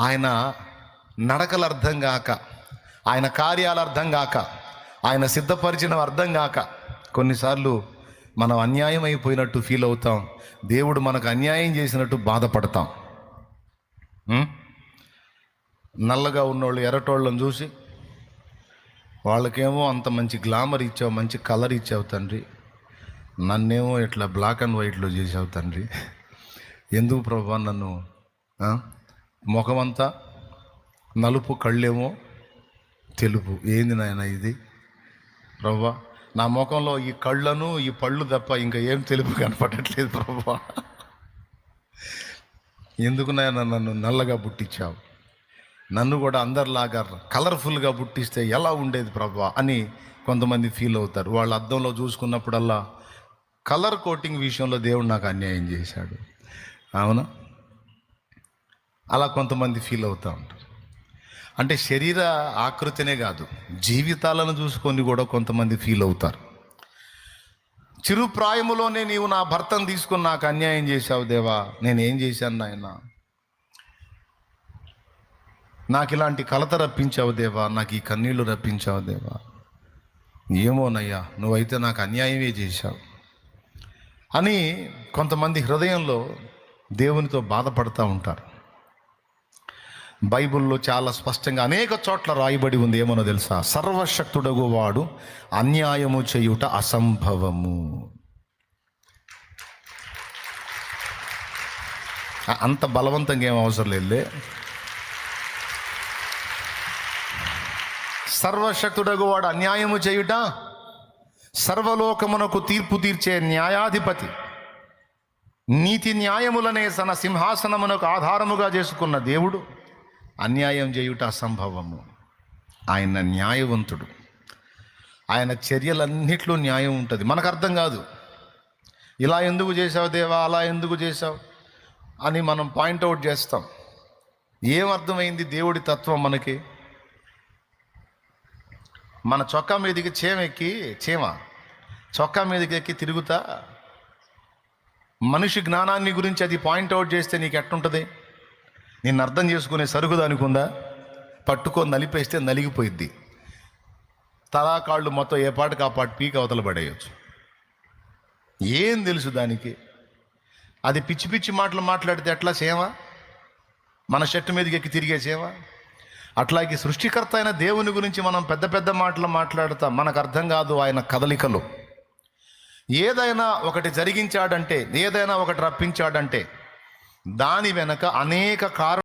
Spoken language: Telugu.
ఆయన నడకలు అర్థం కాక ఆయన కార్యాలు అర్థం కాక ఆయన సిద్ధపరిచిన అర్థం కాక కొన్నిసార్లు మనం అన్యాయం అయిపోయినట్టు ఫీల్ అవుతాం. దేవుడు మనకు అన్యాయం చేసినట్టు బాధపడతాం. నల్లగా ఉన్నోళ్ళు ఎర్రటోళ్ళని చూసి వాళ్ళకేమో అంత మంచి గ్లామర్ ఇచ్చావు మంచి కలర్ ఇచ్చావు తండ్రి. నన్నేమో ఇట్లా బ్లాక్ అండ్ వైట్లో చేసావు తండ్రి. ఎందుకు ప్రభా నన్ను ముఖమంతా నలుపు కళ్ళేమో తెలుపు. ఏంది నాయన ఇది? ప్రభా నా ముఖంలో ఈ కళ్ళను ఈ పళ్ళు తప్ప ఇంకా ఏం తెలుపు కనపడట్లేదు ప్రభా ఎందుకు నాయన నన్ను నల్లగా పుట్టించావు నన్ను కూడా అందరిలాగా కలర్ఫుల్గా పుట్టిస్తే ఎలా ఉండేది ప్రభా అని కొంతమంది ఫీల్ అవుతారు. వాళ్ళ అద్దంలో చూసుకున్నప్పుడల్లా కలర్ కోటింగ్ విషయంలో దేవుడు నాకు అన్యాయం చేశాడు. అవునా? అలా కొంతమంది ఫీల్ అవుతూ ఉంటారు. అంటే శరీర ఆకృతినే కాదు జీవితాలను చూసుకొని కూడా కొంతమంది ఫీల్ అవుతారు. చిరు ప్రాయములోనే నీవు నా భర్తను తీసుకుని నాకు అన్యాయం చేశావు దేవా నేనేం చేశాను నాయన? నాకు ఇలాంటి కలత రప్పించావు దేవా నాకు ఈ కన్నీళ్ళు రప్పించావు దేవా? ఏమోనయ్యా నువ్వైతే నాకు అన్యాయమే చేశావు. అని కొంతమంది హృదయంలో దేవునితో బాధపడుతూ ఉంటారు. బైబిల్లో చాలా స్పష్టంగా అనేక చోట్ల రాయబడి ఉంది. ఏమనో తెలుసా? సర్వశక్తుడగు వాడు అన్యాయము చేయుట అసంభవము. అంత బలవంతంగా ఏం అవసరం లేదులే. సర్వశక్తుడగు వాడు అన్యాయము చేయుట సర్వలోకమునకు తీర్పు తీర్చే న్యాయాధిపతి నీతి న్యాయములనే తన సింహాసనమునకు ఆధారముగా చేసుకున్న దేవుడు అన్యాయం చేయుట అసంభవము. ఆయన న్యాయవంతుడు. ఆయన చర్యలన్నిట్లో న్యాయం ఉంటుంది. మనకు అర్థం కాదు. ఇలా ఎందుకు చేసావు దేవా? అలా ఎందుకు చేసావు అని మనం పాయింట్అవుట్ చేస్తాం. ఏం అర్థమైంది దేవుడి తత్వం మనకి? మన చొక్కా మీదకి చేమ ఎక్కి చీమ చొక్కా మీదకి ఎక్కి తిరుగుతా? మనిషి జ్ఞానాన్ని గురించి అది పాయింట్అవుట్ చేస్తే నీకు ఎట్టుంటుంది? నిన్ను అర్థం చేసుకునే సరుకు దానికి ఉందా పట్టుకొని నలిపేస్తే నలిగిపోయిద్ది. తలా కాళ్ళు మొత్తం ఏ పాటకు ఆ పాటు పీక అవతల పడేయచ్చు. ఏం తెలుసు దానికి? అది పిచ్చి పిచ్చి మాటలు మాట్లాడితే ఎట్లా సేవ? మన చెట్టు మీదకి ఎక్కి తిరిగే సేవ? అట్లాగే సృష్టికర్త అయిన దేవుని గురించి మనం పెద్ద పెద్ద మాటలు మాట్లాడతాం మనకు అర్థం కాదు ఆయన కదలికలు. ఏదైనా ఒకటి జరిగించాడంటే ఏదైనా ఒకటి రప్పించాడంటే దాని వెనక అనేక కారణాలు